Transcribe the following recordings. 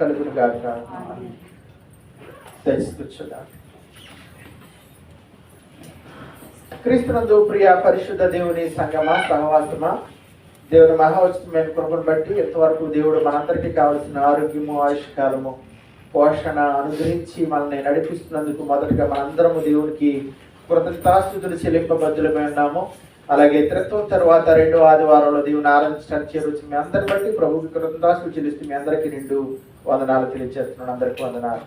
కలుగును గాక. దయచేస్తున్నా క్రీస్తునందు ప్రియ పరిశుద్ధ దేవుని సంగమా సహవాసమా? దేవుని మహావచనమైన కృపను బట్టి ఎంతవరకు దేవుడు మనందరికీ కావలసిన ఆరోగ్యము ఆయుష్కాలము పోషణ అనుగ్రహించి మనల్ని నడిపిస్తున్నందుకు మొదటగా మనందరము దేవునికి కృతజ్ఞతాస్థుతులు చెల్లింపబద్దులమై ఉన్నాము. అలాగే త్రిత్వం తర్వాత రెండో ఆదివారంలో దేవుని ఆరంభించడానికి చేరొచ్చి మీ అందరిని బట్టి ప్రభుకి కృతజ్ఞతాస్తులు చెల్లిస్తూ మీ అందరికీ నిండు వందనాలు తెలియజేస్తున్నాను అందరికీ వందనాలు.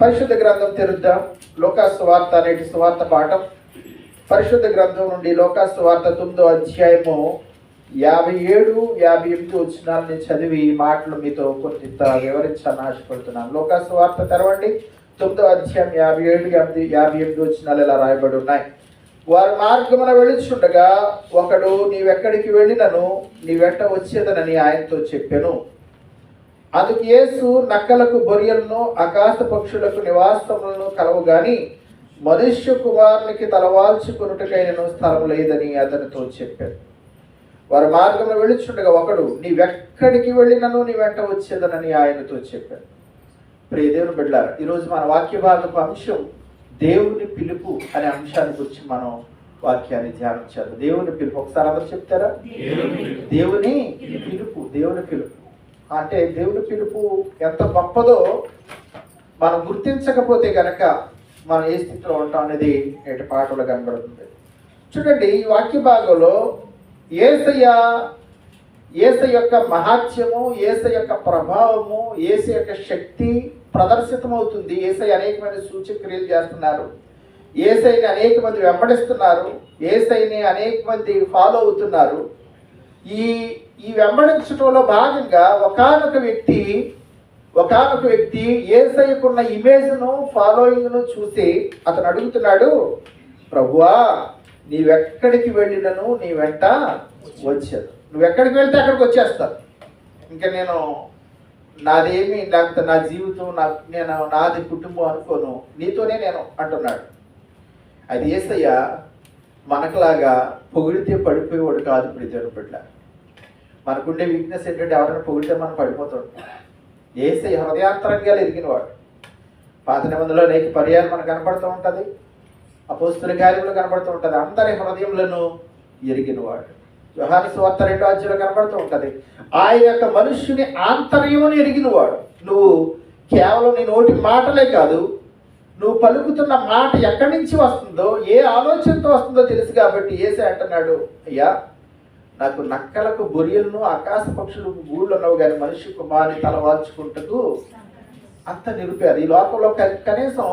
పరిశుద్ధ గ్రంథం తెరుద్దాం. లోకా సువార్త నేటి సువార్త పాఠం. పరిశుద్ధ గ్రంథం నుండి లోకా సువార్త తొమ్మిదో అధ్యాయము యాభై ఏడు యాభై ఎనిమిది వచ్చినాలని చదివి మాటలు మీతో కొంత వివరించాలని ఆశపడుతున్నాను లోకా వార్త తెరవండి. తొమ్మిదో అధ్యాయం యాభై ఏడు యాభై యాభై ఎనిమిది వచ్చినాలు ఇలా రాయబడి ఉన్నాయి. వారి మార్గమున వెళుచుండగా ఒకడు నీవెక్కడికి వెళ్ళినను? నీ వెంట వచ్చేదనని ఆయనతో చెప్పాను. అందుకు యేసు నక్కలకు బొరియలను ఆకాశ పక్షులకు నివాసములను కలవు గాని మనుష్య కుమారునికి తలవాల్చుకున్నట్టుకైనను స్థలం లేదని అతనితో చెప్పాడు. వారి మార్గంలో వెళ్ళుచుండగా ఒకడు నీవెక్కడికి వెళ్ళినను? నీ వెంట వచ్చేదనని ఆయనతో చెప్పాడు. ప్రియ దేవుని బిడ్డారు ఈరోజు మన వాక్య భాగపు అంశం దేవుని పిలుపు అనే అంశాన్ని గురించి మనం వాక్యాన్ని ధ్యానించాలి దేవుని పిలుపు. ఒకసారి అందరూ చెప్తారా? దేవుని పిలుపు. దేవుని పిలుపు. అంటే దేవుని పిలుపు ఎంత గొప్పదో మనం గుర్తించకపోతే కనుక మనం ఏ స్థితిలో ఉంటాం అనేది నేటి పాటలో కనబడుతుంది. చూడండి ఈ వాక్య భాగంలో ఏసయ్య ఏస యొక్క మహాత్యము ఏస యొక్క ప్రభావము ఏస యొక్క శక్తి ప్రదర్శితమవుతుంది. ఏసై అనేకమైన సూచక్రియలు చేస్తున్నారు. ఏసైని అనేక మంది వెంబడిస్తున్నారు. ఏసైని అనేక మంది ఫాలో అవుతున్నారు. ఈ ఈ వెంబడించడంలో భాగంగా ఒకనొక వ్యక్తి ఒకనొక వ్యక్తి ఏసైకున్న ఇమేజ్ను ఫాలోయింగ్ను చూసి అతను అడుగుతున్నాడు ప్రభువా నీవెక్కడికి వెళ్ళినను? నీ వెంట వచ్చాను. నువ్వు ఎక్కడికి వెళ్తే అక్కడికి వచ్చేస్తాను ఇంకా నేను నాదేమి లేకపోతే నా జీవితం నా నేను నాది కుటుంబం అనుకోను. నీతోనే నేను అంటున్నాడు. అది ఏసయ్య మనకులాగా పొగిడితే పడిపోయేవాడు కాదు ఇప్పుడు దేవుని మనకుండే వీక్నెస్ ఏంటంటే ఎవరైనా పొగిడితే మనం పడిపోతుంటాం ఏసే హృదయాంతరంగా ఎరిగినవాడు పాత నిబంధనలో అనేక పర్యాలు మనకు కనపడుతూ ఉంటుంది. అపోస్తుల కార్యంలో కనబడుతూ ఉంటుంది. అందరి హృదయములను ఎరిగినవాడు వ్యవహార స్వార్థ రెండో అధ్యాయంలో కనబడుతూ ఉంటుంది. ఆ యొక్క మనుష్యుని ఆంతర్యముని ఎరిగినవాడు నువ్వు కేవలం నీ నోటి మాటలే కాదు నువ్వు పలుకుతున్న మాట ఎక్కడి నుంచి వస్తుందో ఏ ఆలోచనతో వస్తుందో తెలుసు కాబట్టి ఏసే అంటున్నాడు అయ్యా నాకు నక్కలకు బొరియలను ఆకాశ పక్షులు గూళ్ళు ఉన్నావు కానీ మనిషి కుమారుని తలవాల్చుకుంటూ అంత నిరుపేద ఈ లోకంలో కనీసం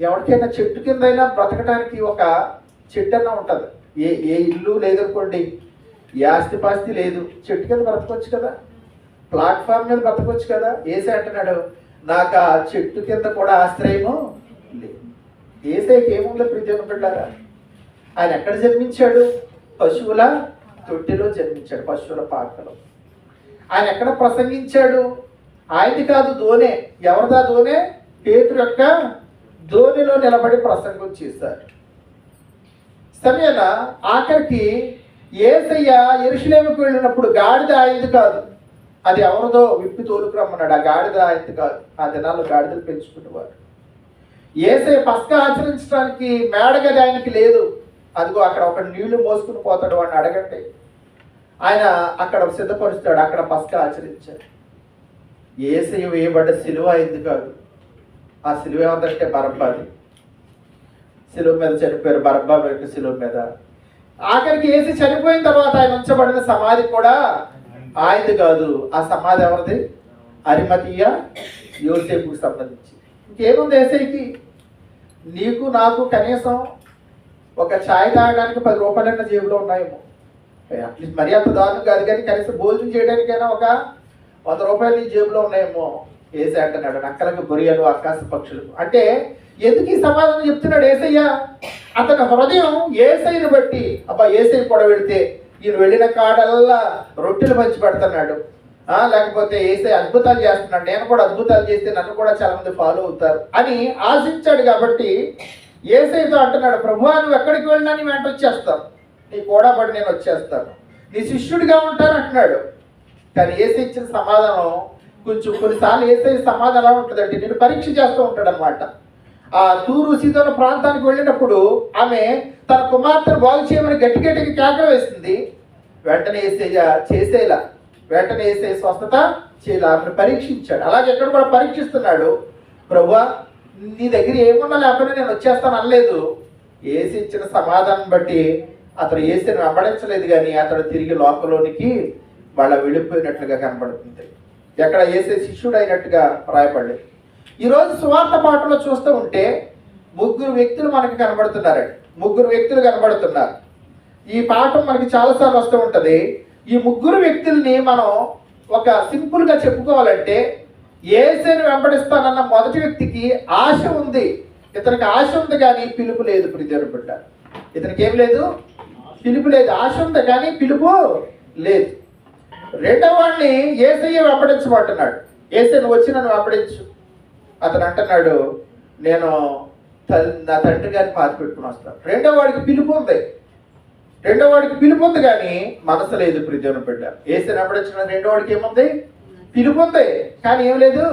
ఎవరికైనా చెట్టు కిందైనా బ్రతకడానికి ఒక చెట్టు అన్న ఉంటుంది. ఏ ఏ ఇల్లు లేదనుకోండి ఏ ఆస్తిపాస్తి లేదు. చెట్టు కింద బ్రతకొచ్చు కదా. ప్లాట్ఫామ్ మీద బ్రతకొచ్చు కదా. ఏసే అంటున్నాడు నాకు ఆ చెట్టు కింద కూడా ఆశ్రయము లేదు. ఏసేకి ఏముందో ప్రీతి పెట్టారా ఆయన ఎక్కడ జన్మించాడు? పశువుల? తొట్టిలో జన్మించాడు పశువుల పాకలో. ఆయన ఎక్కడ ప్రసంగించాడు? ఆయనది కాదు దోనే ఎవరిదా దోనే పేతురు యొక్క ధోనిలో నిలబడి ప్రసంగం చేశారు సమయాన ఆఖరికి ఏసయ్య ఎరుషులేమికి వెళ్ళినప్పుడు గాడిద ఆయనది కాదు. అది ఎవరిదో విప్పి తోలుకురమ్మన్నాడు ఆ గాడిద ఆయనది కాదు. ఆ దినాల్లో గాడిదలు పెంచుకునేవారు ఏసయ్య పస్క ఆచరించడానికి మేడగది ఆయనకి లేదు. అదిగో అక్కడ ఒక నీళ్ళు మోసుకుని పోతాడు వాడిని అడగండి. ఆయన అక్కడ సిద్ధపరుస్తాడు అక్కడ పస్క ఆచరించాడు. ఏసయ్య వేయబడ్డ సిలువ అయింది కాదు? ఆ సిలువ ఏమంటే బరబ్బాది సిలువ మీద చనిపోయారు బరబ్బా యొక్క సిలువ మీద. ఆఖరికి ఏసీ చనిపోయిన తర్వాత ఆయన ఉంచబడిన సమాధి కూడా ఆయనది కాదు. ఆ సమాధి ఎవరిది? అరిమతీయ యోసేపుకు సంబంధించి. ఇంకేముంది ఏసైకి నీకు నాకు కనీసం ఒక ఛాయ్ తాగడానికి పది రూపాయలైన జేబులో ఉన్నాయేమో. అట్లీస్ట్ మరీ అంత దారుణం కాదు కానీ కనీసం భోజనం చేయడానికైనా ఒక వంద రూపాయలు నీ జేబులో ఉన్నాయేమో. ఏసే అంటున్నాడు నక్కలకు బొరియలు ఆకాశ పక్షులు. అంటే ఎందుకు ఈ సమాధానం చెప్తున్నాడు ఏసయ్య? అతని హృదయం ఏసైని బట్టి అబ్బా ఏసై కూడా వెళితే ఈయన వెళ్ళిన కాడల్లా రొట్టెలు పంచి పెడుతున్నాడు. లేకపోతే ఏసై అద్భుతాలు చేస్తున్నాడు. నేను కూడా అద్భుతాలు చేస్తే నన్ను కూడా చాలా మంది ఫాలో అవుతారు అని ఆశించాడు కాబట్టి ఏసైతో అంటున్నాడు ప్రభు నువ్వు ఎక్కడికి వెళ్ళినా నీ వెంట వచ్చేస్తాను నీ కూడా పడి నేను వచ్చేస్తాను. నీ శిష్యుడిగా ఉంటాను అంటున్నాడు. కానీ ఏసై ఇచ్చిన సమాధానం కొంచెం కొన్నిసార్లు ఏసై సమాధానం ఎలా ఉంటుందంటే నేను పరీక్ష చేస్తూ ఉంటాడు అనమాట ఆ తూరు సీతోన ప్రాంతానికి వెళ్ళినప్పుడు ఆమె తన కుమార్తెను బాగు చేయమని గట్టి గట్టికి కేకలు వేసింది. వెంటనే వేసే చేసేలా. వెంటనే వేసే స్వస్థత చేయాలి? ఆమెను పరీక్షించాడు. అలాగే ఎక్కడ కూడా పరీక్షిస్తున్నాడు. ప్రభువా నీ దగ్గర ఏమున్నా లేకుండా నేను వచ్చేస్తాను అనలేదు. ఏసి ఇచ్చిన సమాధానం బట్టి అతడు ఏసీని వెంబడించలేదు కానీ అతడు తిరిగి లోపలోనికి వాళ్ళ వెళ్ళిపోయినట్లుగా కనబడుతుంది. ఎక్కడ ఏసే శిష్యుడు అయినట్టుగా రాయపడలేదు ఈరోజు సువార్త పాటలో చూస్తూ ఉంటే ముగ్గురు వ్యక్తులు మనకి కనబడుతున్నారండి ముగ్గురు వ్యక్తులు కనబడుతున్నారు. ఈ పాఠం మనకి చాలాసార్లు వస్తూ ఉంటుంది. ఈ ముగ్గురు వ్యక్తుల్ని మనం ఒక సింపుల్గా చెప్పుకోవాలంటే ఏసేని వెంబడిస్తానన్న మొదటి వ్యక్తికి ఆశ ఉంది. ఇతనికి ఆశ ఉంది కానీ పిలుపు లేదు ప్రిదేవుడు బిడ్డ. ఇతనికి ఏం లేదు? పిలుపు లేదు. ఆశ ఉంది కానీ పిలుపు లేదు. రెండవ వాడిని ఏసయ్య వెంబడించమంటున్నాడు. ఏసై వచ్చి నన్ను వెంబడించు. అతను అంటున్నాడు నేను నా తండ్రి గారిని పాతి పెట్టుకుని వస్తాను. రెండో వాడికి పిలుపు ఉంది. రెండో వాడికి పిలుపు ఉంది కానీ మనసు లేదు ప్రిజను బిడ్డ. ఏసీ వెంబడించిన రెండో వాడికి ఏముంది? పిలుపు ఉంది కానీ ఏం లేదు.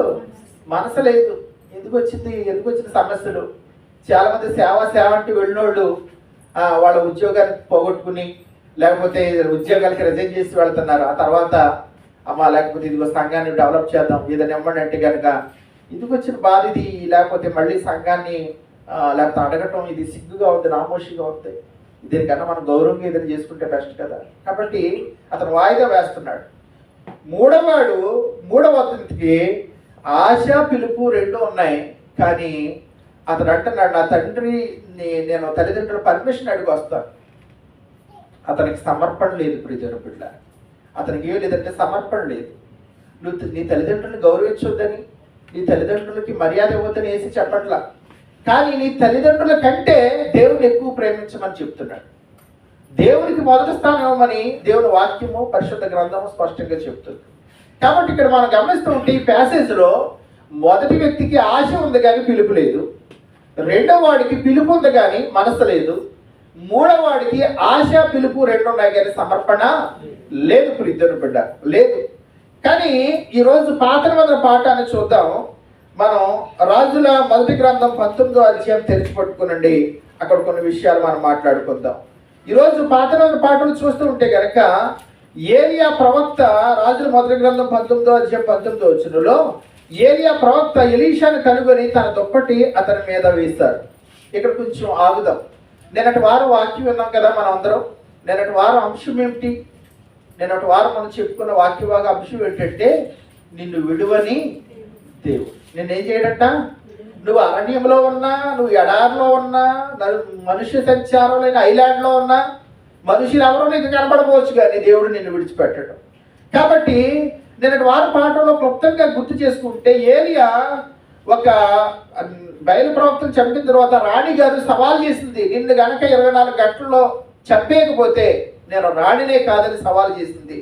మనసు లేదు. ఎందుకు వచ్చింది? ఎందుకు వచ్చిన సమస్యలు? చాలా మంది సేవ సేవ అంటూ వెళ్ళినోళ్ళు వాళ్ళ ఉద్యోగాన్ని పోగొట్టుకుని లేకపోతే ఉద్యోగాలకి రిజైన్ చేసి వెళ్తున్నారు. ఆ తర్వాత అమ్మ లేకపోతే ఇదిగో సంఘాన్ని డెవలప్ చేద్దాం ఏదైనా ఇవ్వండి అంటే కనుక ఎందుకు వచ్చిన బాధ ఇది? లేకపోతే మళ్ళీ సంఘాన్ని లేకపోతే అడగటం ఇది సిగ్గుగా ఉంది నామోషిగా ఉంది. దీనికన్నా మనం గౌరవంగా ఏదైనా చేసుకుంటే బెస్ట్ కదా. కాబట్టి అతను వాయిదా వేస్తున్నాడు. మూడవాడు మూడవ అతనికి ఆశ పిలుపు రెండు ఉన్నాయి. కానీ అతను అంటున్నాడు నా తండ్రి నే- నేను తల్లిదండ్రుల పర్మిషన్ అడిగి వస్తాను అతనికి సమర్పణ లేదు ప్రిజను బిడ్డ. అతనికి ఏం లేదంటే సమర్పణ లేదు. నువ్వు నీ తల్లిదండ్రులను గౌరవించొద్దని నీ తల్లిదండ్రులకి మర్యాద ఇవ్వద్దని వేసి చెప్పట్లా. కానీ నీ తల్లిదండ్రుల కంటే దేవుని ఎక్కువ ప్రేమించమని చెప్తున్నాడు. దేవునికి మొదటి స్థానం ఇవ్వమని దేవుని వాక్యము పరిశుద్ధ గ్రంథము స్పష్టంగా చెప్తుంది. కాబట్టి ఇక్కడ మనం గమనిస్తూ ఉంటే ఈ ప్యాసేజ్లో మొదటి వ్యక్తికి ఆశ ఉంది కానీ పిలుపు లేదు. రెండవ వాడికి పిలుపు ఉంది కానీ మనసు లేదు. మూడవ వాడికి ఆశ పిలుపు రెండు ఉన్నాయి కానీ సమర్పణ లేదు. ప్రిద్దరు బిడ్డ లేదు. కానీ ఈరోజు పాత నిబంధన పాఠాన్ని చూద్దాం. మనం రాజుల మొదటి గ్రంథం పంతొమ్మిదో అధ్యాయం తెరిచి పట్టుకునండి. అక్కడ కొన్ని విషయాలు మనం మాట్లాడుకుందాం. ఈరోజు పాత పాటలు చూస్తూ ఉంటే కనుక ఏలియా ప్రవక్త రాజుల మొదటి గ్రంథం పంతొమ్మిదో అధ్యాయం పంతొమ్మిదో వచ్చినలో ఏలియా ప్రవక్త ఎలీషాను కనుగొని తన దుప్పటి అతని మీద వేస్తారు ఇక్కడ కొంచెం ఆగుదాం. నిన్నటి వారం వాక్యం విన్నాం కదా మనం అందరం నిన్నటి వారం అంశం ఏమిటి? నిన్నటి వారం మనం చెప్పుకున్న వాక్యవాగ అంశం ఏంటంటే నిన్ను విడువని దేవుడు. నిన్నేం చేయడంట? నువ్వు అరణ్యంలో ఉన్నా నువ్వు ఎడారిలో ఉన్నా మనుష్య సంచారం లేని ఐలాండ్లో ఉన్నా మనుషులు ఎవరో నీకు కనబడపోవచ్చు కానీ దేవుడు నిన్ను విడిచిపెట్టడం. కాబట్టి నేను వారి పాఠంలో క్లుప్తంగా గుర్తు చేసుకుంటే ఏలియా ఒక బయలు ప్రవక్తను చంపిన తర్వాత రాణి గారు సవాల్ చేసింది నిన్ను గనక ఇరవై నాలుగు గంటల్లో చంపేయకపోతే నేను రాణినే కాదని సవాల్ చేసింది.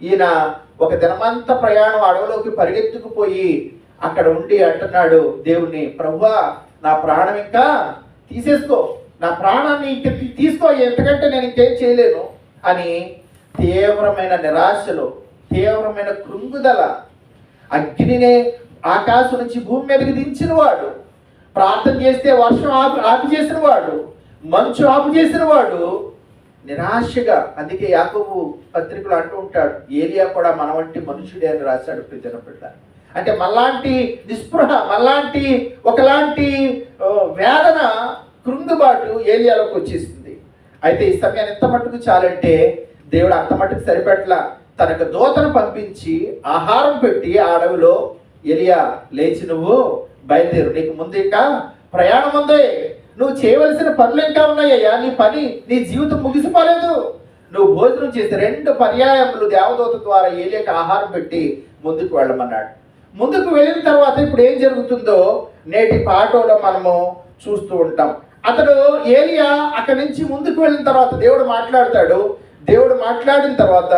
ఈయన ఒక దినమంతా ప్రయాణం అడవిలోకి పరిగెత్తుకుపోయి అక్కడ ఉండి అంటున్నాడు దేవుణ్ణి ప్రవ్వా నా ప్రాణం ఇంకా తీసేసుకో. నా ప్రాణాన్ని ఇంక తీసుకో ఎంతకంటే నేను ఇంకేం చేయలేను. అని తీవ్రమైన నిరాశలో తీవ్రమైన కృంగుదల అగ్నినే ఆకాశం నుంచి భూమి మీదకి దించిన వాడు ప్రార్థన చేస్తే వర్షం ఆపు ఆపు చేసిన వాడు మంచు ఆపు చేసిన వాడు నిరాశగా. అందుకే యాకబు పత్రికలు అంటూ ఉంటాడు ఏలియా కూడా మన వంటి మనుషుడే అని రాశాడు ప్రజల బిడ్డ. అంటే మళ్ళాంటి నిస్పృహ మళ్ళాంటి ఒకలాంటి వేదన కృంగుబాటు ఏలియాలోకి వచ్చేసింది. అయితే ఈ సమయాన్ని ఎంత మట్టుకు చాలంటే దేవుడు అంత మట్టుకు సరిపెట్ల తనకు దూతను పంపించి ఆహారం పెట్టి ఆ అడవిలో ఎలియా లేచి నువ్వు బయలుదేరు. నీకు ముందు ఇంకా ప్రయాణం ఉందే. నువ్వు చేయవలసిన పనులు ఇంకా ఉన్నాయ్యా. నీ పని నీ జీవితం ముగిసిపోలేదు. నువ్వు భోజనం చేసి రెండు పర్యాయములు దేవదూత ద్వారా ఏలియాకి ఆహారం పెట్టి ముందుకు వెళ్ళమన్నాడు. ముందుకు వెళ్ళిన తర్వాత ఇప్పుడు ఏం జరుగుతుందో నేటి పాటలో మనము చూస్తూ ఉంటాం. అతడు ఏలియా అక్కడి నుంచి ముందుకు వెళ్ళిన తర్వాత దేవుడు మాట్లాడతాడు. దేవుడు మాట్లాడిన తర్వాత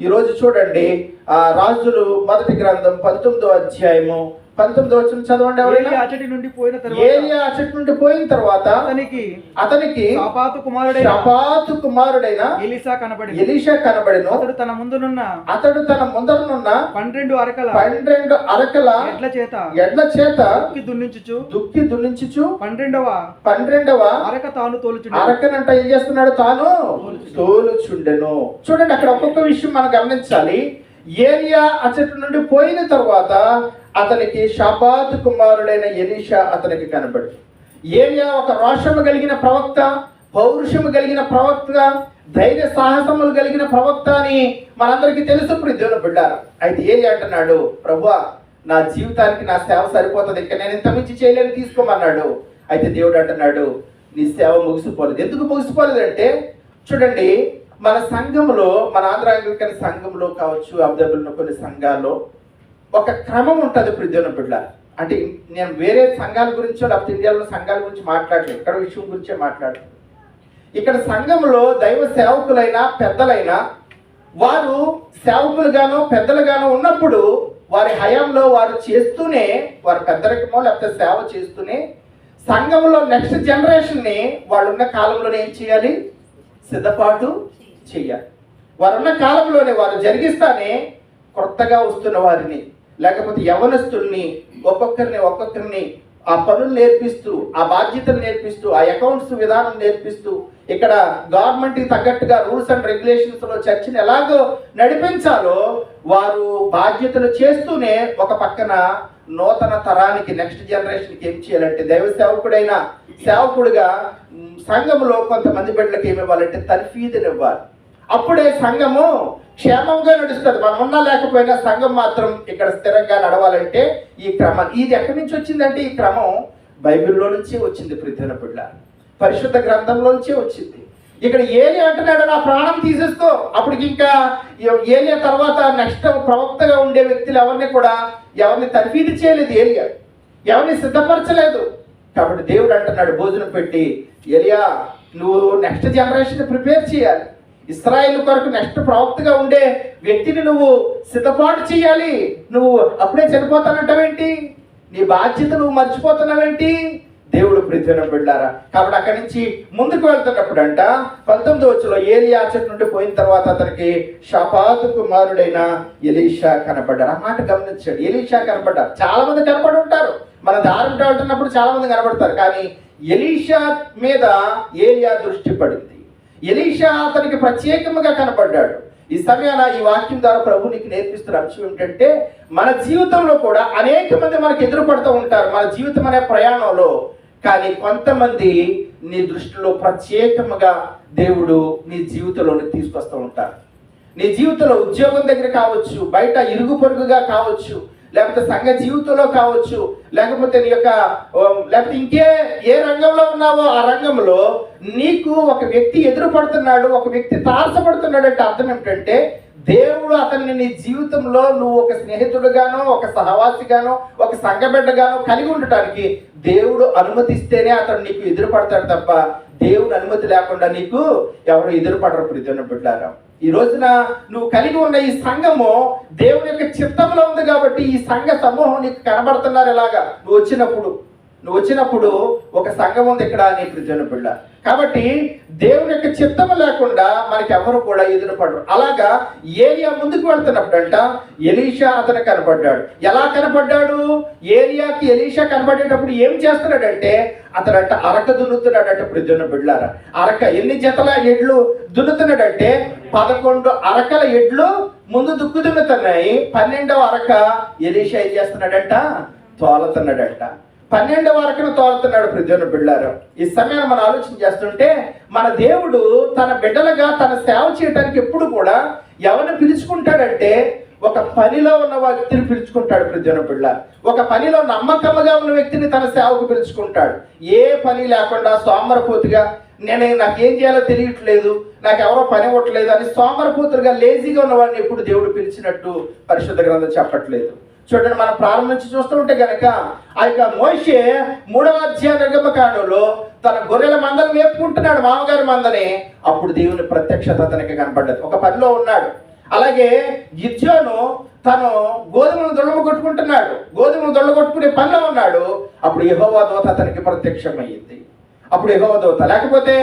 ఈరోజు చూడండి రాజులు మొదటి గ్రంథం పంతొమ్మిదో అధ్యాయము పంతొమ్మిది వచ్చిన చదవండి ఎవరైనా? అచ్చటి నుండి పోయిన తర్వాత ఏలియా అచ్చటి నుండి పోయిన తర్వాత అతనికి అతనికి సాపాతు కుమారుడైన షపాతు కుమారుడైన ఎలిసా కనబడి ఎలీషా కనబడెను. అతడు తన ముందునున్న అతడు తన ముందరనున్న పన్నెండు అరకల పన్నెండు అరకల ఎడ్ల చేత ఎడ్ల చేత దుక్కి దున్నించుచు దుక్కి దున్నించుచు పన్నెండవ పన్నెండవ అరక తాను తోలుచుండు అరకనంట ఏం చేస్తున్నాడు తాను? తోలుచుండెను. చూడండి అక్కడ ఒక్కొక్క విషయం మనం గమనించాలి. ఏలియా అచ్చటి నుండి పోయిన తర్వాత అతనికి షాబాద్ కుమారుడైన ఎలీషా అతనికి కనబడు. ఏలియా ఒక రోషము కలిగిన ప్రవక్త పౌరుషము కలిగిన ప్రవక్త ధైర్య సాహసములు కలిగిన ప్రవక్త అని మనందరికీ తెలుసు. ఇప్పుడు దేవుని బిడ్డారు అయితే ఏలియా అంటున్నాడు ప్రభువా నా జీవితానికి నా సేవ సరిపోతుంది. ఇంకా నేను ఇంత మించి చేయలేని తీసుకోమన్నాడు. అయితే దేవుడు అంటున్నాడు నీ సేవ ముగిసిపోలేదు. ఎందుకు ముగిసిపోలేదంటే చూడండి మన సంఘంలో మన ఆంధ్ర అంగ్లికన్ సంఘంలో కావచ్చు అబ్దబుల్ కొన్ని సంఘాల్లో ఒక క్రమం ఉంటుంది ప్రజల బిడ్డ. అంటే నేను వేరే సంఘాల గురించో లేకపోతే ఇండియాలో సంఘాల గురించి మాట్లాడలేదు. ఇక్కడ విషయం గురించే మాట్లాడు ఇక్కడ సంఘంలో దైవ సేవకులైనా పెద్దలైనా వారు సేవకులుగాను పెద్దలుగాను ఉన్నప్పుడు వారి హయాంలో వారు చేస్తూనే వారు పెద్దరికమో లేకపోతే సేవ చేస్తూనే సంఘంలో నెక్స్ట్ జనరేషన్ని వాళ్ళున్న కాలంలోనే ఏం చేయాలి? సిద్ధపాటు చెయ్యాలి వారున్న కాలంలోనే వారు జరిగిస్తానే కొత్తగా వస్తున్న వారిని. లేకపోతే యవనస్తుల్ని ఒక్కొక్కరిని ఒక్కొక్కరిని ఆ పనులు నేర్పిస్తూ ఆ బాధ్యతలు నేర్పిస్తూ ఆ అకౌంట్స్ విధానం నేర్పిస్తూ ఇక్కడ గవర్నమెంట్కి తగ్గట్టుగా రూల్స్ అండ్ రెగ్యులేషన్స్లో చర్చను చర్చని ఎలాగో నడిపించాలో వారు బాధ్యతలు చేస్తూనే ఒక పక్కన నూతన తరానికి నెక్స్ట్ జనరేషన్కి ఏం చేయాలంటే దైవ సేవకుడైన సేవకుడిగా సంఘంలో కొంతమంది బిడ్డలకు ఏమి ఇవ్వాలంటే తర్ఫీదునివ్వాలి అప్పుడే సంఘము క్షేమంగా నడుస్తుంది. మనం ఉన్నా లేకపోయినా సంఘం మాత్రం ఇక్కడ స్థిరంగా నడవాలంటే ఈ క్రమం. ఇది ఎక్కడి నుంచి వచ్చిందంటే ఈ క్రమం బైబిల్లో నుంచి వచ్చింది ప్రతిన పిల్ల పరిశుద్ధ గ్రంథంలో నుంచే వచ్చింది. ఇక్కడ ఏలి అంటున్నాడు నా ప్రాణం తీసేస్తూ అప్పటికి ఇంకా ఏలియా తర్వాత నెక్స్ట్ ప్రవక్తగా ఉండే వ్యక్తులు ఎవరిని కూడా ఎవరిని తర్ఫీదు చేయలేదు ఏలియా ఎవరిని సిద్ధపరచలేదు. కాబట్టి దేవుడు అంటున్నాడు భోజనం పెట్టి ఏలియా నువ్వు నెక్స్ట్ జనరేషన్ ప్రిపేర్ చేయాలి. ఇస్రాయిల్ కొరకు నెక్స్ట్ ప్రవక్తగా ఉండే వ్యక్తిని నువ్వు సిద్ధపాటు చేయాలి. నువ్వు అప్పుడే చనిపోతానంటావేంటి? నీ బాధ్యత నువ్వు మర్చిపోతున్నావేంటి? దేవుడు పృథ్వీన బిడ్డారా కాబట్టి అక్కడి నుంచి ముందుకు వెళ్తున్నప్పుడు అంట పంతొమ్మిది వచ్చిలో ఏలి చెట్టు నుండి పోయిన తర్వాత అతనికి షపాతు కుమారుడైన ఎలీషా కనపడ్డారు ఆ మాట గమనించాడు. ఎలీషా కనపడ్డారు చాలా మంది కనపడి ఉంటారు. మన దారి వెళ్తున్నప్పుడు చాలా మంది కనపడతారు కానీ ఎలీషా మీద ఏలియా దృష్టి పడింది. ఎలీషా అతనికి ప్రత్యేకముగా కనపడ్డాడు ఈ సమయాన ఈ వాక్యం ద్వారా ప్రభు నీకు నేర్పిస్తున్న అంశం ఏంటంటే మన జీవితంలో కూడా అనేక మంది మనకు ఎదురుపడుతూ ఉంటారు మన జీవితం అనే ప్రయాణంలో. కానీ కొంతమంది నీ దృష్టిలో ప్రత్యేకముగా దేవుడు నీ జీవితంలోని తీసుకొస్తూ ఉంటారు. నీ జీవితంలో ఉద్యోగం దగ్గర కావచ్చు బయట ఇరుగు పొరుగుగా కావచ్చు లేకపోతే సంఘ జీవితంలో కావచ్చు లేకపోతే నీ యొక్క లేకపోతే ఇంకే ఏ రంగంలో ఉన్నావో ఆ రంగంలో నీకు ఒక వ్యక్తి ఎదురుపడుతున్నాడు ఒక వ్యక్తి తారసపడుతున్నాడు అంటే అర్థం ఏమిటంటే దేవుడు అతన్ని నీ జీవితంలో నువ్వు ఒక స్నేహితుడుగాను ఒక సహవాసిగానో ఒక సంఘ బిడ్డగానో కలిగి ఉండటానికి దేవుడు అనుమతిస్తేనే అతను నీకు ఎదురుపడతాడు తప్ప దేవుడు అనుమతి లేకుండా నీకు ఎవరు ఎదురుపడరు పడరు ప్రిజన బిడ్డారా. ఈ రోజున నువ్వు కలిగి ఉన్న ఈ సంఘము దేవుని యొక్క చిత్తంలో ఉంది కాబట్టి ఈ సంఘ సమూహం నీకు కనబడుతున్నారు ఎలాగా? నువ్వు వచ్చినప్పుడు. నువ్వు వచ్చినప్పుడు ఒక సంఘం ఉంది ఇక్కడ నీ ప్రజన బిడ్డ కాబట్టి దేవుని యొక్క చిత్తము లేకుండా మనకి ఎవరు కూడా ఎదురుపడరు. అలాగా ఏరియా ముందుకు వెళ్తున్నప్పుడంట ఎలీషా అతను కనపడ్డాడు ఎలా కనపడ్డాడు ఏరియాకి ఎలీషా కనపడేటప్పుడు ఏం చేస్తున్నాడంటే అతడంట అరక దున్నుతున్నాడంట ప్రజన బిడ్డారా అరక ఎన్ని జతల ఎడ్లు దున్నుతున్నాడంటే పదకొండు అరకల ఎడ్లు ముందు దుక్కు దున్నుతున్నాయి. పన్నెండవ అరక ఎలీషా ఏం చేస్తున్నాడంట? తోలుతున్నాడంట. పన్నెండు వరకును తోలుతున్నాడు ప్రజలు బిళ్ళారు. ఈ సమయాన్ని మనం ఆలోచన చేస్తుంటే మన దేవుడు తన బిడ్డలుగా తన సేవ చేయడానికి ఎప్పుడు కూడా ఎవరిని పిలుచుకుంటాడంటే ఒక పనిలో ఉన్న వ్యక్తిని పిలుచుకుంటాడు ప్రజన పిల్ల ఒక పనిలో నమ్మకముగా ఉన్న వ్యక్తిని తన సేవకు పిలుచుకుంటాడు. ఏ పని లేకుండా సోమరపోతుగా నేను నాకేం చేయాలో తెలియట్లేదు నాకు ఎవరో పని ఇవ్వట్లేదు అని సోమరపోతులుగా లేజీగా ఉన్నవాడిని ఎప్పుడు దేవుడు పిలిచినట్టు పరిశుద్ధ గ్రంథం చెప్పట్లేదు. చూడండి మనం ప్రారంభించి చూస్తుంటే కనుక ఆ యొక్క మోషే మూడవ అధ్యాయ నిర్గమకాండంలో తన గొర్రెల మందలు వేపుకుంటున్నాడు మామగారి మందని. అప్పుడు దేవుని ప్రత్యక్షత అతనికి కనపడ్డది. ఒక పనిలో ఉన్నాడు. అలాగే గిద్యోను తను గోధుమను దొండమ కొట్టుకుంటున్నాడు. గోధుమను దొండ కొట్టుకునే పనిలో ఉన్నాడు. అప్పుడు యహోవా దోత అతనికి ప్రత్యక్షమయ్యింది. అప్పుడు యెహోవా దూత లేకపోతే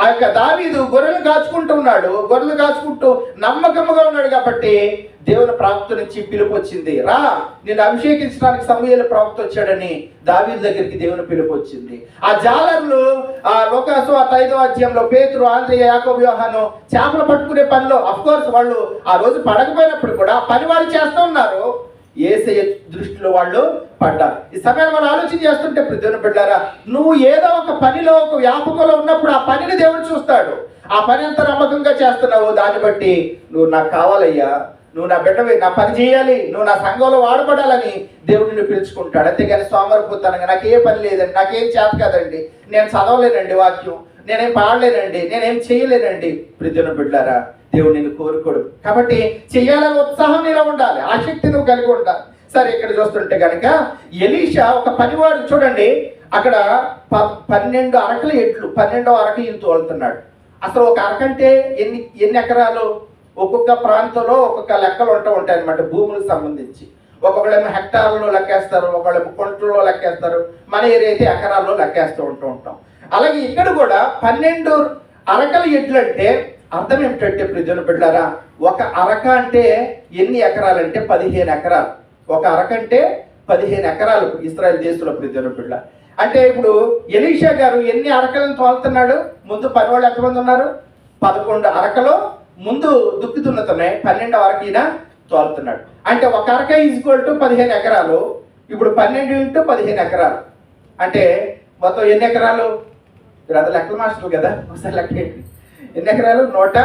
ఆ యొక్క దావీదు గొర్రెలు కాచుకుంటూ ఉన్నాడు. గొర్రెలు కాచుకుంటూ నమ్మకముగా ఉన్నాడు కాబట్టి దేవుని ప్రాప్తి నుంచి పిలుపు వచ్చింది. రా నేను అభిషేకించడానికి సమయంలో ప్రాప్తి వచ్చాడని దావీదు దగ్గరికి దేవుని పిలుపు వచ్చింది. ఆ జాలర్లు ఆ లోకాసు ఆ ఐదో అధ్యాయంలో పేతురు ఆంధ్రయ యాకో వ్యూహాను చేపలు పట్టుకునే పనిలో అఫ్కోర్స్ వాళ్ళు ఆ రోజు పడకపోయినప్పుడు కూడా పని వాళ్ళు చేస్తూ ఉన్నారు. ఏసయ దృష్టిలో వాళ్ళు పడ్డారు. ఈ సమయాన్ని మనం ఆలోచన చేస్తుంటే ప్రతిదిన బిడ్డారా నువ్వు ఏదో ఒక పనిలో ఒక వ్యాపకంలో ఉన్నప్పుడు ఆ పనిని దేవుడు చూస్తాడు. ఆ పని ఎంత నమ్మకంగా చేస్తున్నావు దాన్ని బట్టి నువ్వు నాకు కావాలయ్యా నువ్వు నా బిడ్డవి నా పని చేయాలి నువ్వు నా సంఘంలో వాడబడాలని దేవుడు నిన్ను పిలుచుకుంటాడు. అంతేగాని సోమరిపోతాను నాకు ఏ పని లేదండి నాకేం చేత కాదండి నేను చదవలేనండి వాక్యం నేనేం పాడలేనండి నేనేం చేయలేనండి. ప్రతిదిన బిడ్డారా దేవుడు నిన్ను కోరుకోడు. కాబట్టి చెయ్యాలని ఉత్సాహం నీలో ఉండాలి. ఆసక్తి నువ్వు కలిగి ఉండాలి. సరే ఇక్కడ చూస్తుంటే కనుక ఎలీషా ఒక పనివాడు చూడండి. అక్కడ ప పన్నెండు అరకల ఎట్లు పన్నెండో అరక ఈయన తోలుతున్నాడు. అసలు ఒక అరకంటే ఎన్ని ఎన్ని ఎకరాలు? ఒక్కొక్క ప్రాంతంలో ఒక్కొక్క లెక్కలు ఉంటూ ఉంటాయి అనమాట భూములకు సంబంధించి. ఒకవేళేమో హెక్టార్లో లెక్కేస్తారు ఒకళ్ళేమో కొంటల్లో లెక్కేస్తారు. మన ఏరియా అయితే ఎకరాల్లో లెక్కేస్తూ ఉంటూ ఉంటాం. అలాగే ఇక్కడ కూడా పన్నెండు అరకల ఎట్లు అంటే అర్థం ఏమిటంటే ప్రజలు బిడ్డారా ఒక అరక అంటే ఎన్ని ఎకరాలంటే పదిహేను ఎకరాలు. ఒక అరక అంటే పదిహేను ఎకరాలు ఇస్రాయల్ దేశంలో ప్రజలు బిడ్డ. అంటే ఇప్పుడు ఎలీషా గారు ఎన్ని అరకలను తోలుతున్నాడు? ముందు పని వాళ్ళు ఎంతమంది ఉన్నారు? పదకొండు అరకలో ముందు దుక్కి దున్నుతున్నాయి పన్నెండు అరకైన ఈయన తోలుతున్నాడు. అంటే ఒక అరక ఈజ్వల్ టు పదిహేను ఎకరాలు. ఇప్పుడు పన్నెండు ఇంటూ పదిహేను ఎకరాలు. అంటే మొత్తం ఎన్ని ఎకరాలు? మీరు లెక్కలు లెక్కల మాస్టర్లు కదా? ఒకసారి లెక్క ఏంటి? ఎన్ని ఎకరాలు? నూట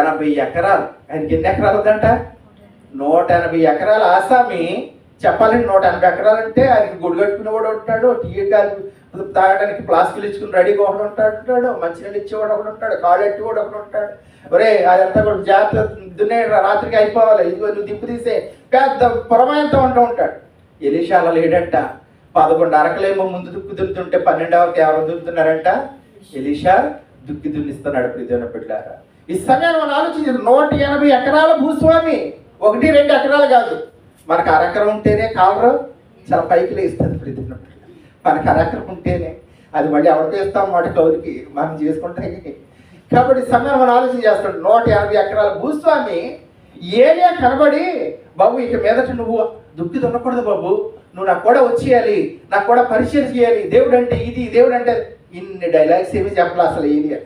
ఎనభై ఎకరాలు. ఆయనకి ఎన్ని ఎకరాలు ఉందంట? నూట ఎనభై ఎకరాల. ఆసామి చెప్పాలంటే నూట ఎనభై ఎకరాలు అంటే ఆయనకి గుడి కట్టుకుని కూడా ఉంటాడు టీ తాగడానికి ప్లాస్టిక్లు ఇచ్చుకుని రెడీగా ఒకడు ఉంటాడు ఉంటాడు మంచినీళ్ళు ఇచ్చేవాడు ఒకడు ఉంటాడు కాళ్ళు ఎట్టి కూడా ఒకడు ఉంటాడు. ఒరే అదంతా కూడా జాగ్రత్త దున్నే రాత్రికి అయిపోవాలి. ఇదిగో నువ్వు దిప్పు తీసే. పెద్ద పురమాయంతో ఉంటూ ఉంటాడు. ఎలిషాల లేడంట. పదకొండు అరకలేమో ముందు దుక్కు దున్నుతుంటే పన్నెండవకి ఎవరు దున్నుతున్నారంట ఎలిషా. దుక్కి దున్నిస్తున్నాడు ప్రిదేవన బిడ్డారా ఈ సమయాన్ని మనం ఆలోచించారు నూట ఎనభై ఎకరాల భూస్వామి. ఒకటి రెండు ఎకరాలు కాదు. మనకు అరెకరం ఉంటేనే కాలరు చాలా పైకి లేస్తుంది ప్రిదేవన మనకు అరెకరం ఉంటేనే అది మళ్ళీ ఎవరికి ఇస్తాం వాటి కౌరికి మనం చేసుకుంటే కాబట్టి సమయం మనం ఆలోచన చేస్తాడు నూట ఎనభై ఎకరాల భూస్వామి ఏరియా కనబడి బాబు ఇక మీదట నువ్వు దుక్కి దున్నకూడదు బాబు. నువ్వు నాకు కూడా వచ్చేయాలి. నాకు కూడా పరిచయం చేయాలి. దేవుడు అంటే ఇది దేవుడు అంటే ఇన్ని డైలాగ్స్ ఏమి చెప్పలే అసలు ఏరియా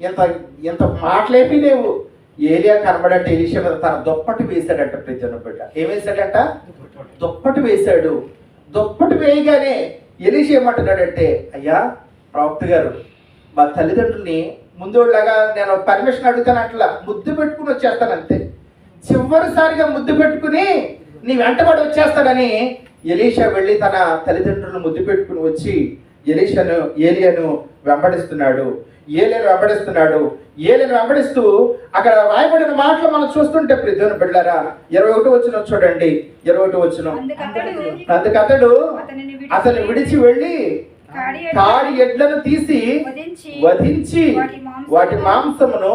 ఇంత ఇంత మాటలేమీ లేవు. ఏరియా కనబడంటే ఎలిషా మీద తన దుప్పటి వేశాడంట ప్రజన బిడ్డ. ఏం వేశాడంట? దుప్పటి వేశాడు. దుప్పటి వేయగానే ఎలిష ఏమంటున్నాడంటే అయ్యా ప్రవక్త గారు మా తల్లిదండ్రుల్ని ముందోళ్ళగా నేను పర్మిషన్ అడుగుతాను అట్లా ముద్దు పెట్టుకుని వచ్చేస్తాను అంతే. చివరిసారిగా ముద్దు పెట్టుకుని నీ వెంటబడి వచ్చేస్తాడని ఎలీషా వెళ్ళి తన తల్లిదండ్రులను ముద్దు పెట్టుకుని వచ్చి ఎలీషాను ఏలియాను వెంబడిస్తున్నాడు. ఏలియను వెంబడిస్తున్నాడు. ఏలియను వెంబడిస్తూ అక్కడ రాయబడిన మాటలు మనం చూస్తుంటే ప్రతిదిన బిడ్డారా ఇరవై ఒకటి వచ్చిన చూడండి. ఇరవై ఒకటి వచ్చిన అందుకతడు అతను విడిచి వెళ్ళి కాడి ఎడ్లను తీసి వధించి వాటి మాంసమును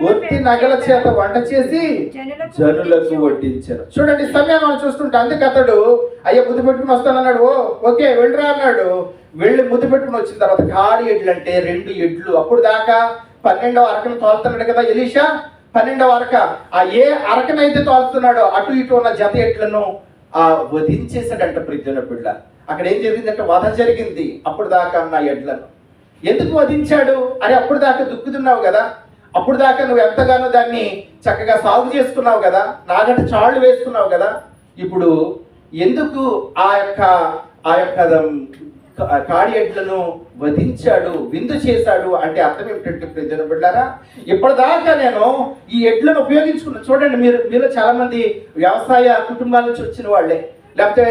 గొర్తి నగల చేత వంట చేసి జనులకు జనులకు వడ్డించి వడ్డించారు చూడండి సమయం మనం చూస్తుంటే అందుకు అతడు అయ్యా ముద్దు పెట్టుకుని వస్తానన్నాడు ఓ ఓకే వెళ్ళరా అన్నాడు. వెళ్ళి ముద్దు పెట్టుకుని వచ్చిన తర్వాత కాడి ఎడ్లు అంటే రెండు ఎడ్లు. అప్పుడు దాకా పన్నెండవ అరకను తోలుతున్నాడు కదా ఎలీషా? పన్నెండవ అరక. ఆ ఏ అరకనైతే తోలుతున్నాడో అటు ఇటు ఉన్న జత ఎడ్లను ఆ వధించేసాడంట ప్రిజ్జన బిడ్డ అక్కడ ఏం జరిగిందంటే వధ జరిగింది. అప్పుడు దాకా ఉన్న ఎడ్లను. ఎందుకు వధించాడు? అని అప్పుడు దాకా దుక్కుతున్నావు కదా. అప్పుడు దాకా నువ్వు ఎంతగానో దాన్ని చక్కగా సాగు చేసుకున్నావు కదా నాగట చాళ్ళు వేసుకున్నావు కదా ఇప్పుడు ఎందుకు ఆ యొక్క ఆ యొక్క కాడి ఎడ్లను వధించాడు విందు చేశాడు అంటే అర్థం ఏమిటంటే ప్రజలు బిడ్డారా? ఇప్పటిదాకా నేను ఈ ఎడ్లను ఉపయోగించుకున్నాను చూడండి మీరు మీలో చాలామంది వ్యవసాయ కుటుంబాల నుంచి వచ్చిన వాళ్ళే. లేకపోతే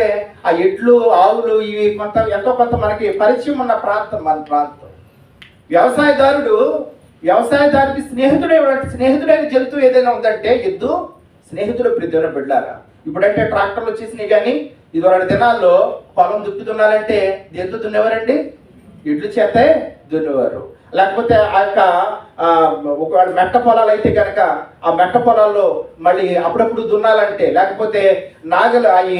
ఆ ఎడ్లు ఆవులు ఇవి కొంత ఎంతో కొంత మనకి పరిచయం ఉన్న ప్రాంతం మన ప్రాంతం. వ్యవసాయదారుడు వ్యవసాయదారుడికి స్నేహితుడే స్నేహితుడైన జంతువు ఏదైనా ఉందంటే ఎద్దు స్నేహితుడు ప్రతిదిన బిడ్డారా ఇప్పుడంటే ట్రాక్టర్లు వచ్చేసినాయి కానీ ఇదివరటి దినాల్లో పొలం దుక్కి దున్నాలంటే దేంతో దున్నేవారండి? ఎడ్లు చేతే దున్నేవారు. లేకపోతే ఆ యొక్క ఒకవేళ మెట్ట పొలాలు అయితే కనుక ఆ మెట్ట పొలాల్లో మళ్ళీ అప్పుడప్పుడు దున్నాలంటే లేకపోతే నాగలు అవి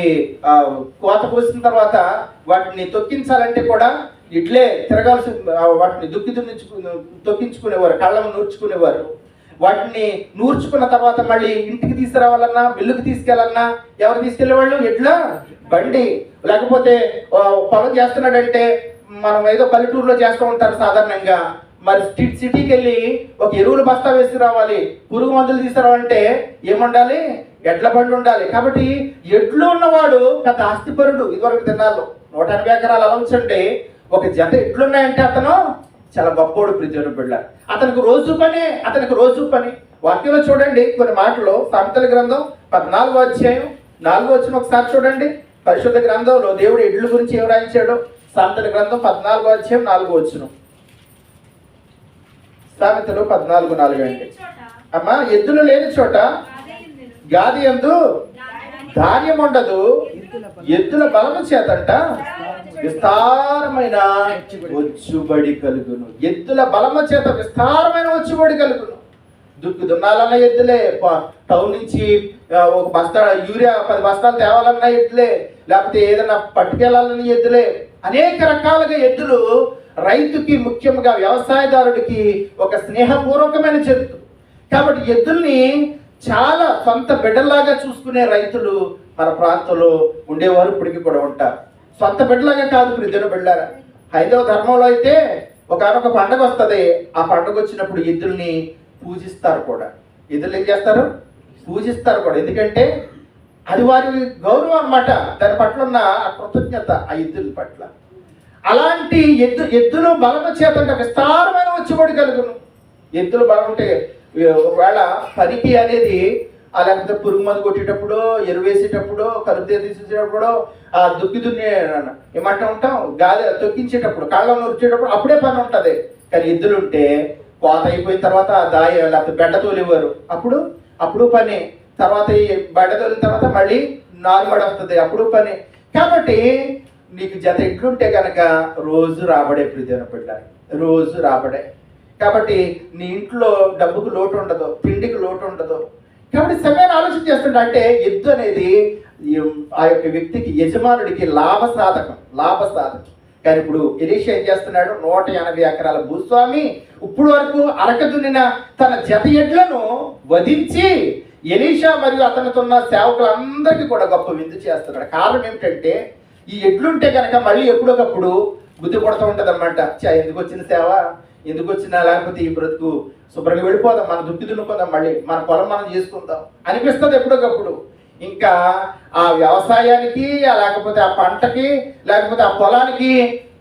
కోత పోసిన తర్వాత వాటిని తొక్కించాలంటే కూడా ఇట్లే తిరగాల్సి వాటిని దుక్కి దున్నించుకు తొక్కించుకునేవారు కళ్ళము నూర్చుకునేవారు. వాటిని నూర్చుకున్న తర్వాత మళ్ళీ ఇంటికి తీసుకురావాలన్నా మిల్లుకి తీసుకెళ్ళాలన్నా ఎవరు తీసుకెళ్ళేవాళ్ళు ఎట్లా? బండి. లేకపోతే పొలం చేస్తున్నాడంటే మనం ఏదో పల్లెటూరులో చేస్తూ ఉంటారు సాధారణంగా. మరి స్ట్రీట్ సిటీకి వెళ్ళి ఒక ఎరువులు బస్తా వేసి రావాలి. పురుగు మందులు తీసుకురావాలంటే ఏముండాలి? ఎడ్ల బండి ఉండాలి. కాబట్టి ఎడ్లు ఉన్నవాడు పెద్ద ఆస్తిపరుడు ఇదివరకు తిన్నాళ్ళు నూట ఎనభై ఎకరాలు అలవంచండి ఒక జత ఎట్లున్నాయంటే అతను చాలా గొప్పోడు ప్రిజను బిడ్డ అతనికి రోజు పని అతనికి రోజు పని. వాక్యంలో చూడండి కొన్ని మాటలు. సామెతల గ్రంథం పద్నాలుగో అధ్యాయం నాలుగో వచ్చిన ఒకసారి చూడండి. పరిశుద్ధ గ్రంథంలో దేవుడు ఎడ్ల గురించి ఏం రాయించాడు? సామెతల గ్రంథం పద్నాలుగో అధ్యాయం నాలుగో వచ్చిన సామెతలు పద్నాలుగు నాలుగు అండి. అమ్మా ఎద్దులు లేని చోట గాది ఎందు ధాన్యం ఉండదు. ఎద్దుల బలము చేతంట విస్తారమైన వచ్చుబడి. కలుగును. ఎద్దుల బలము చేత విస్తారమైన వచ్చుబడి కలుగును. దుక్కు దున్నాలన్న ఎద్దులే టౌన్ నుంచి ఒక బస్తా యూరియా పది బస్తాలు తేవాలన్న ఎద్దులే లేకపోతే ఏదైనా పట్టుకెళ్ళాలన్న ఎద్దులే. అనేక రకాలుగా ఎద్దులు రైతుకి ముఖ్యంగా వ్యవసాయదారుడికి ఒక స్నేహపూర్వకమైన జంతు కాబట్టి ఎద్దుల్ని చాలా సొంత బిడ్డలాగా చూసుకునే రైతులు మన ప్రాంతంలో ఉండేవారు ఇప్పటికీ కూడా ఉంటారు. సొంత బిడ్డలాగా కాదు ప్రజలు బిడ్డారా హైందవ ధర్మంలో అయితే ఒకనొక పండగ వస్తుంది. ఆ పండగ వచ్చినప్పుడు ఎద్దుల్ని పూజిస్తారు కూడా. ఎద్దులు ఏం చేస్తారు? పూజిస్తారు కూడా. ఎందుకంటే అది వారి గౌరవం అన్నమాట. దాని పట్ల ఉన్న ఆ కృతజ్ఞత ఆ ఎద్దుల పట్ల. అలాంటి ఎద్దు ఎద్దులు బలము చేత అంటే విస్తారమైన వచ్చుబడి కలుగును. ఎద్దులు బలం ఉంటే ఒకవేళ పనికి అనేది ఆ లేకపోతే పురుగు మందు కొట్టేటప్పుడు ఎరువు వేసేటప్పుడు కలుపు తీసేటప్పుడు ఆ దుక్కి దున్నే ఏమంటా ఉంటాం? గాలి తొక్కించేటప్పుడు కాళ్ళను వచ్చేటప్పుడు అప్పుడే పని ఉంటుంది. కానీ ఎద్దులు ఉంటే కోత అయిపోయిన తర్వాత దాయ లేకపోతే బెడ్డ తోలేవారు. అప్పుడు? అప్పుడు పని. తర్వాత ఈ బెడ్డ తోలిన తర్వాత మళ్ళీ నార్మల్ వస్తుంది. అప్పుడు పని. కాబట్టి నీకు జత ఎట్లుంటే కనుక రోజు రాబడే ప్రిధన బిడ్డ రోజు రాబడే. కాబట్టి నీ ఇంట్లో డబ్బుకు లోటు ఉండదు. తిండికి లోటు ఉండదు. కాబట్టి సమయాన్ని ఆలోచన చేస్తుండే అంటే ఎద్దు అనేది ఆ యొక్క వ్యక్తికి యజమానుడికి లాభ సాధకం లాభ సాధకం కానీ ఇప్పుడు ఎలీషా ఏం చేస్తున్నాడు? నూట ఎనభై ఎకరాల భూస్వామి ఇప్పుడు వరకు అరక దున్నిన తన జత ఎడ్లను వధించి ఎలీషా మరియు అతనితో ఉన్న సేవకులందరికీ కూడా గొప్ప విందు చేస్తున్నాడు. కారణం ఏమిటంటే ఈ ఎడ్లుంటే కనుక మళ్ళీ ఎప్పుడొకప్పుడు బుద్ధి పడుతూ ఉంటుంది అనమాట ఎందుకు వచ్చిన సేవ? ఎందుకు వచ్చినా లేకపోతే ఈ బ్రతుకు? శుభ్రంగా వెళ్ళిపోదాం మన దుక్కి దున్నుకుందాం మళ్ళీ మన పొలం మనం చేసుకుందాం. అనిపిస్తుంది ఎప్పటికప్పుడు ఇంకా ఆ వ్యవసాయానికి లేకపోతే ఆ పంటకి లేకపోతే ఆ పొలానికి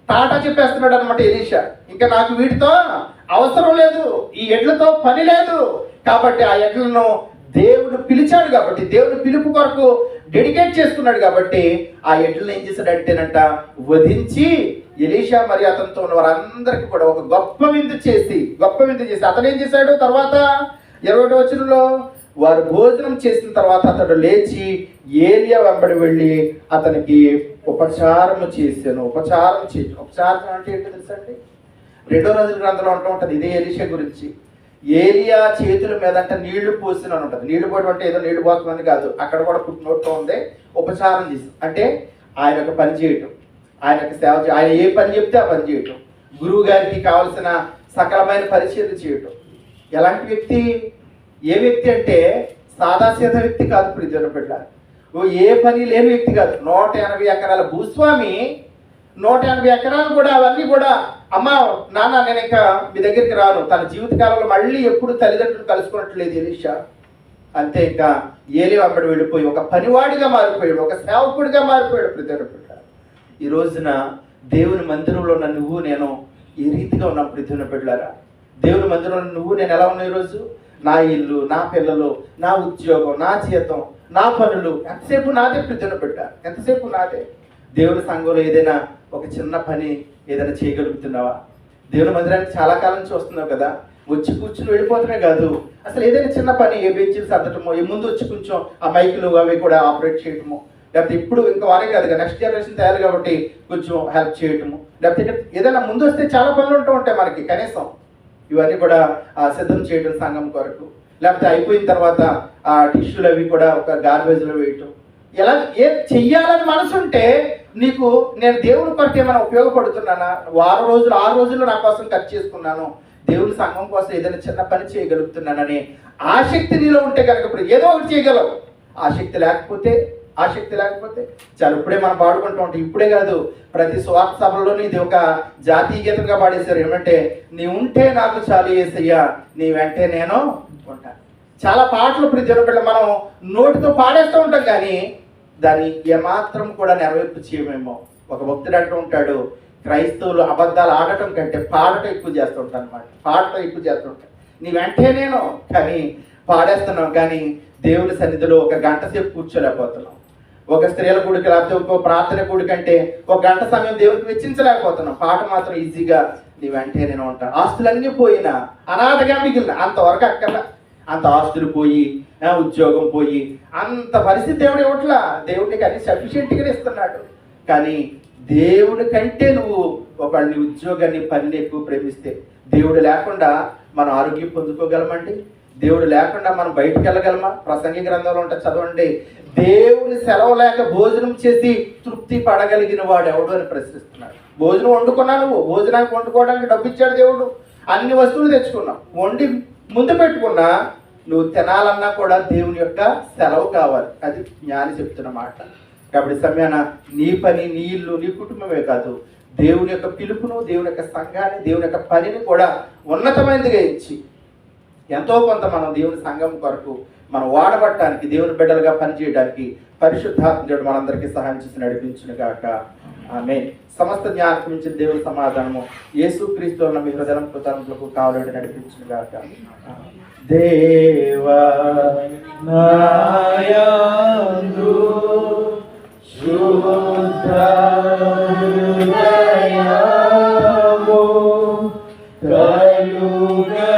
టాటా చెప్పేస్తున్నాడు అనమాట ఎలీషా. ఇంకా నాకు వీటితో అవసరం లేదు ఈ ఎడ్లతో పని లేదు. కాబట్టి ఆ ఎడ్లను దేవుడు పిలిచాడు కాబట్టి దేవుడు పిలుపు కొరకు డెడికేట్ చేసుకున్నాడు కాబట్టి ఆ ఎడ్లను ఏం చేశాడంటేనంట వధించి ఎలీషా మరి అతనితో ఉన్న వారందరికీ కూడా ఒక గొప్ప విందు చేసి గొప్ప విందు చేసి అతను ఏం చేశాడు? తర్వాత ఇరవై వచనంలో వారు భోజనం చేసిన తర్వాత అతడు లేచి ఏలియా వెంబడి వెళ్ళి అతనికి ఉపచారం చేశాను. ఉపచారం చే ఉపచారం అంటే ఏంటో తెలుసా అండి? రెండో రోజుల గ్రంథంలో ఉంటూ ఉంటుంది ఇదే ఎలిషా గురించి. ఏలియా చేతుల మీద అంటే నీళ్ళు పోసిన అని ఉంటుంది. నీళ్ళు పోయడం అంటే ఏదో నీళ్ళు పోతుందని కాదు అక్కడ కూడా పుట్టినట్టు ఉంది ఉపచారం చేసి అంటే ఆయన ఒక పని చేయటం. ఆయనకు సేవ చే- ఆయన ఏ పని చెప్తే ఆ పని చేయటం. గురువు గారికి కావలసిన సకలమైన పరిచయం చేయటం. ఎలాంటి వ్యక్తి? ఏ వ్యక్తి అంటే సాదాసీద వ్యక్తి కాదు ప్రిజన బిడ్డ ఓ ఏ పని లేని వ్యక్తి కాదు. నూట ఎనభై ఎకరాల భూస్వామి నూట ఎనభై ఎకరాలు కూడా అవన్నీ కూడా అమ్మ నాన్న నేను ఇంకా మీ దగ్గరికి రాను. తన జీవితకాలంలో మళ్ళీ ఎప్పుడు తల్లిదండ్రులు కలుసుకున్నట్లేదు ఎలీషా. అంతే ఇంకా ఏలి అమ్మడు వెళ్ళిపోయి ఒక పనివాడిగా మారిపోయాడు ఒక సేవకుడిగా మారిపోయాడు ప్రతి ఈ రోజున దేవుని మందిరంలో ఉన్న నువ్వు నేను ఈ రీతిగా ఉన్న ప్రతిన పెట్టారా దేవుని మందిరంలో ఉన్న నువ్వు నేను ఎలా ఉన్నా ఈరోజు నా ఇల్లు నా పిల్లలు నా ఉద్యోగం నా జీతం నా పనులు ఎంతసేపు నాదే ప్రతిన బిడ్డ? ఎంతసేపు నాదే? దేవుని సంఘంలో ఏదైనా ఒక చిన్న పని ఏదైనా చేయగలుగుతున్నావా? దేవుని మందిరానికి చాలా కాలం నుంచి వస్తున్నావు కదా? వచ్చి కూర్చుని వెళ్ళిపోవటమే కాదు. అసలు ఏదైనా చిన్న పని ఏ బెంచీలు సర్దటమో ఏ ముందు వచ్చి కొంచెం ఆ మైకులు అవి కూడా ఆపరేట్ చేయటమో లేకపోతే ఇప్పుడు ఇంకా వారే కాదు నెక్స్ట్ జనరేషన్ తయారు కాబట్టి కొంచెం హెల్ప్ చేయటము. లేకపోతే ఇక్కడ ఏదైనా ముందు వస్తే చాలా పనులు ఉంటూ ఉంటాయి మనకి కనీసం. ఇవన్నీ కూడా సిద్ధం చేయడం సంఘం కొరకు. లేకపోతే అయిపోయిన తర్వాత ఆ టిష్యూలు అవి కూడా ఒక గార్బేజ్లో వేయటం. ఎలా ఏం చెయ్యాలని మనసు ఉంటే నీకు నేను దేవుని కొరకు ఏమైనా ఉపయోగపడుతున్నానా? వారం రోజులు ఆరు రోజులు నా కోసం ఖర్చు చేసుకున్నాను. దేవుని సంఘం కోసం ఏదైనా చిన్న పని చేయగలుగుతున్నానని ఆసక్తి నీలో ఉంటే కనుక ఇప్పుడు ఏదో ఒకటి చేయగలవు. ఆసక్తి లేకపోతే ఆసక్తి లేకపోతే చాలా ఇప్పుడే మనం పాడుకుంటూ ఉంటాం. ఇప్పుడే కాదు ప్రతి స్వార్థ సభలోని ఇది ఒక జాతీయ గీతంగా పాడేశారు. ఏమంటే నీ ఉంటే నాకు చాలు వేసయ్యా నీ వెంటే నేను ఉంటాను చాలా పాటలు ప్రతి జనపిల్ల మనం నోటితో పాడేస్తూ ఉంటాం కానీ దాన్ని ఏమాత్రం కూడా నెరవేర్పు చేయమేమో. ఒక భక్తుడు అంటూ ఉంటాడు క్రైస్తవులు అబద్ధాలు ఆడటం కంటే పాడటం ఎక్కువ చేస్తుంటాను అనమాట పాడటం ఎక్కువ చేస్తుంటాను నీ వెంటే నేను కానీ పాడేస్తున్నాం కానీ దేవుని సన్నిధిలో ఒక గంట సేపు కూర్చోలేకపోతున్నాం ఒక స్త్రీల గుడికి లేకపోతే ఒక ప్రార్థన గుడికి అంటే ఒక గంట సమయం దేవుడికి వెచ్చించలేకపోతున్నాం. పాట మాత్రం ఈజీగా నీ వెంటే నేను ఉంటాను ఆస్తులన్నీ పోయినా అనాథగా మిగిలిన అంతవరకు అక్కడ అంత ఆస్తులు పోయి ఉద్యోగం పోయి అంత పరిస్థితి దేవుడు ఇవ్వట్లా. దేవుడికి అన్ని సఫిషియెంట్గా ఇస్తున్నాడు. కానీ దేవుడి కంటే నువ్వు ఒకళ్ళని ఉద్యోగాన్ని పనిని ఎక్కువ ప్రేమిస్తే దేవుడు లేకుండా మనం ఆరోగ్యం పొందుకోగలమండి? దేవుడు లేకుండా మనం బయటికి వెళ్ళగలమా? ప్రసంగి గ్రంథంలో ఉంటే చదవండి. దేవుని సెలవు లేక భోజనం చేసి తృప్తి పడగలిగిన వాడు ఎవడు అని ప్రశ్నిస్తున్నాడు. భోజనం వండుకున్నా నువ్వు? భోజనానికి వండుకోవడానికి డబ్బు ఇచ్చాడు దేవుడు. అన్ని వస్తువులు తెచ్చుకున్నావు. వండి ముందు పెట్టుకున్నా నువ్వు తినాలన్నా కూడా దేవుని యొక్క సెలవు కావాలి. అది జ్ఞాని చెప్తున్న మాట. కాబట్టి సమయాన నీ పని నీ ఇల్లు నీ కుటుంబమే కాదు. దేవుని యొక్క పిలుపును దేవుని యొక్క సంఘాన్ని దేవుని యొక్క పనిని కూడా ఉన్నతమైనదిగా ఇచ్చి ఎంతో కొంత మనం దేవుని సంఘం కొరకు మనం వాడబట్టడానికి దేవుని బిడ్డలుగా పనిచేయడానికి పరిశుద్ధాత్మడు మనందరికీ సహాయం చేసి నడిపించిన కాక ఆమె సమస్త జ్ఞానం మించిన దేవుని సమాధానము యేసుక్రీస్తు అన్న మీ హృదయం కృతజ్ఞతలకు కావాలని నడిపించిన కాక దేవా నాయందు